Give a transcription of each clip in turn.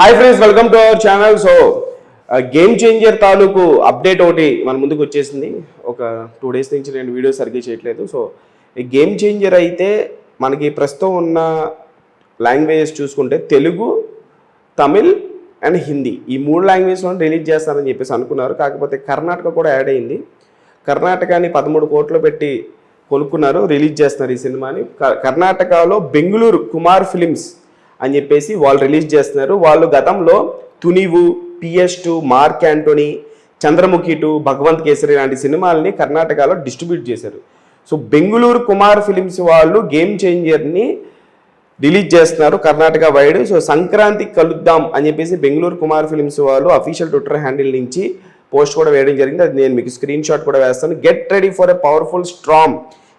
Hi friends welcome to our channel so game changer తాలూకు update ఒకటి మన ముందుకు వచ్చేసింది. ఒక టూ డేస్ నుంచి నేను వీడియో సరిగ్గా చేయట్లేదు. సో ఈ గేమ్ చేంజర్ అయితే మనకి ప్రస్తుతం ఉన్న లాంగ్వేజెస్ చూసుకుంటే తెలుగు తమిళ్ అండ్ హిందీ ఈ మూడు లాంగ్వేజ్లో రిలీజ్ చేస్తారని చెప్పేసి అనుకున్నారు. కాకపోతే కర్ణాటక కూడా యాడ్ అయింది. కర్ణాటకని పదమూడు కోట్లు పెట్టి కొనుక్కున్నారు రిలీజ్ చేస్తున్నారు ఈ సినిమాని. క- కర్ణాటకలో బెంగళూరు కుమార్ ఫిలిమ్స్ అని చెప్పేసి వాళ్ళు రిలీజ్ చేస్తున్నారు. వాళ్ళు గతంలో Thunivu PS two mark Antony Chandramukhi two Bhagavanth Kesari లాంటి సినిమాల్ని కర్ణాటకలో డిస్ట్రిబ్యూట్ చేశారు. సో బెంగళూరు కుమార్ ఫిలిమ్స్ వాళ్ళు గేమ్ చేంజర్ని రిలీజ్ చేస్తున్నారు కర్ణాటక వైడ్. సో సంక్రాంతికి కలుద్దాం అని చెప్పేసి బెంగళూరు కుమార్ ఫిలిమ్స్ వాళ్ళు అఫీషియల్ ట్విట్టర్ హ్యాండిల్ నుంచి పోస్ట్ కూడా వేయడం జరిగింది. అది నేను మీకు స్క్రీన్ షాట్ కూడా వేస్తాను. Get ready for a powerful strong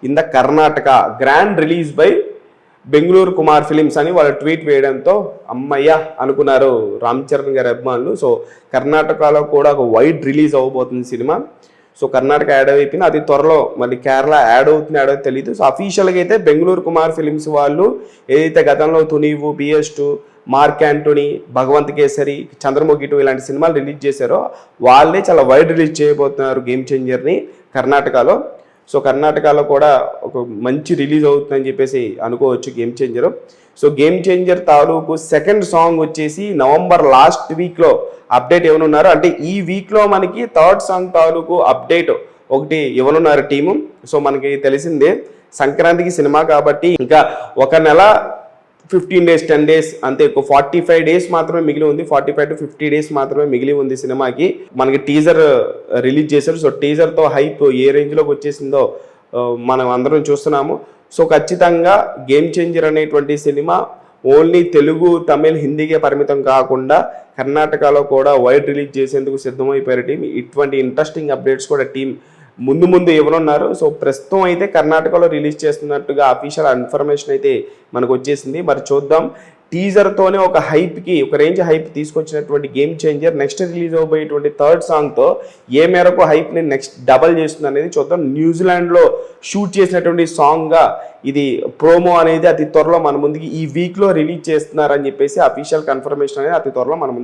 in the Karnataka. Grand release by Bengaluru Kumar films అని వాళ్ళు ట్వీట్ వేయడంతో అమ్మయ్య అనుకున్నారు. రామ్ చరణ్ గారి అభిమానులు. సో కర్ణాటకలో కూడా ఒక వైడ్ రిలీజ్ అవ్వబోతుంది సినిమా. సో కర్ణాటక యాడ్ అయిపోయింది. అది త్వరలో మళ్ళీ కేరళ యాడ్ అవుతుంది యాడ్ అవుతుంది తెలియదు సో అఫీషియల్గా అయితే బెంగళూరు కుమార్ ఫిలిమ్స్ వాళ్ళు ఏదైతే గతంలో Thunivu PS two mark Antony Bhagavanth Kesari Chandramukhi two ఇలాంటి సినిమాలు రిలీజ్ చేశారో వాళ్ళే చాలా వైడ్ రిలీజ్ చేయబోతున్నారు గేమ్ చేంజర్ని కర్ణాటకలో. సో కర్ణాటకలో కూడా ఒక మంచి రిలీజ్ అవుతుందని చెప్పేసి అనుకోవచ్చు game changer so game changer తాలూకు సెకండ్ సాంగ్ వచ్చేసి నవంబర్ లాస్ట్ వీక్లో అప్డేట్ ఇవ్వనున్నారు. అంటే ఈ వీక్లో మనకి థర్డ్ సాంగ్ తాలూకు అప్డేట్ ఒకటి ఇవ్వనున్నారు టీము సో మనకి తెలిసిందే సంక్రాంతికి సినిమా కాబట్టి ఇంకా ఒక నెల ఫిఫ్టీన్ డేస్ టెన్ డేస్ అంతే ఎక్కువ. ఫార్టీ ఫైవ్ డేస్ మాత్రమే మిగిలి ఉంది. Forty five to fifty days మాత్రమే మిగిలి ఉంది సినిమాకి. మనకి టీజర్ రిలీజ్ uh, చేశారు. సో టీజర్తో హైప్ ఏ రేంజ్లోకి వచ్చేసిందో uh, మనం అందరం చూస్తున్నాము. సో ఖచ్చితంగా గేమ్ చేంజర్ అనేటువంటి సినిమా ఓన్లీ తెలుగు తమిళ్ హిందీకే పరిమితం కాకుండా కర్ణాటకలో కూడా వైడ్ రిలీజ్ చేసేందుకు సిద్ధమైపోయారు టీం. ఇటువంటి ఇంట్రెస్టింగ్ అప్డేట్స్ కూడా టీం ముందు ముందు ఎవరున్నారు? సో ప్రస్తుతం అయితే కర్ణాటకలో రిలీజ్ చేస్తున్నట్టుగా అఫీషియల్ ఇన్ఫర్మేషన్ అయితే మనకు వచ్చేసింది. మరి చూద్దాం. టీజర్తోనే ఒక హైప్కి ఒక రేంజ్ హైప్ తీసుకొచ్చినటువంటి గేమ్ చేంజర్ నెక్స్ట్ రిలీజ్ అవబోయేటువంటి థర్డ్ సాంగ్తో ఏ మేరకు హైప్ని నెక్స్ట్ డబల్ చేస్తుంది అనేది చూద్దాం. న్యూజిలాండ్లో షూట్ చేసినటువంటి సాంగ్గా ఇది ప్రోమో అనేది అతి త్వరలో మన ముందుకి ఈ వీక్లో రిలీజ్ చేస్తున్నారని చెప్పేసి అఫీషియల్ కన్ఫర్మేషన్ అనేది అతి త్వరలో మన ముందు